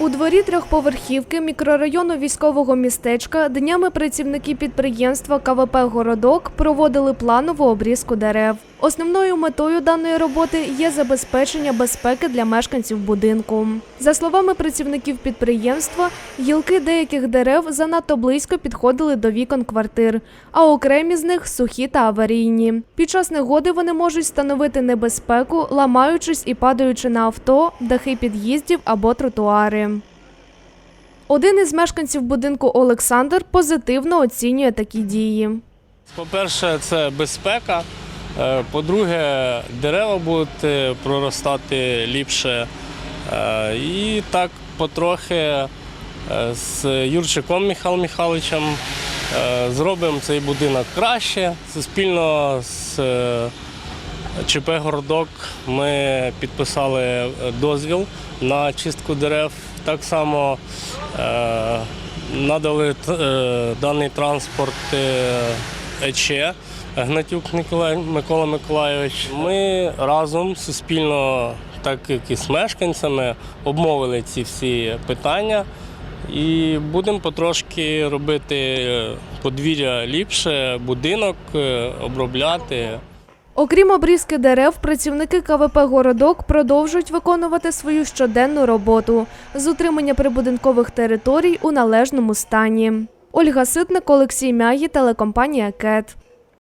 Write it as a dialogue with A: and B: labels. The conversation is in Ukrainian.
A: У дворі трьохповерхівки мікрорайону військового містечка днями працівники підприємства КВП Городок проводили планову обрізку дерев. Основною метою даної роботи є забезпечення безпеки для мешканців будинку. За словами працівників підприємства, гілки деяких дерев занадто близько підходили до вікон квартир, а окремі з них сухі та аварійні. Під час негоди вони можуть становити небезпеку, ламаючись і падаючи на авто, дахи під'їздів або тротуари. Один із мешканців будинку Олександр позитивно оцінює такі дії.
B: По-перше, це безпека. Е, По-друге, дерева будуть е, проростати ліпше. Е, І так потрохи з Юрчиком Михайлом Михайловичем зробимо цей будинок краще. Спільно з ЧП Городок ми підписали дозвіл на чистку дерев. Так само надали даний транспорт е, ЕЧ Гнатюк Ніколай, Микола Миколайович. Ми разом суспільно, так як і з мешканцями, обмовили ці всі питання. І будемо потрошки робити е, подвір'я ліпше, будинок е, обробляти.
A: Окрім обрізки дерев, працівники КВП Городок продовжують виконувати свою щоденну роботу з утримання прибудинкових територій у належному стані. Ольга Ситник, Олексій Мягі, телекомпанія КЕТ.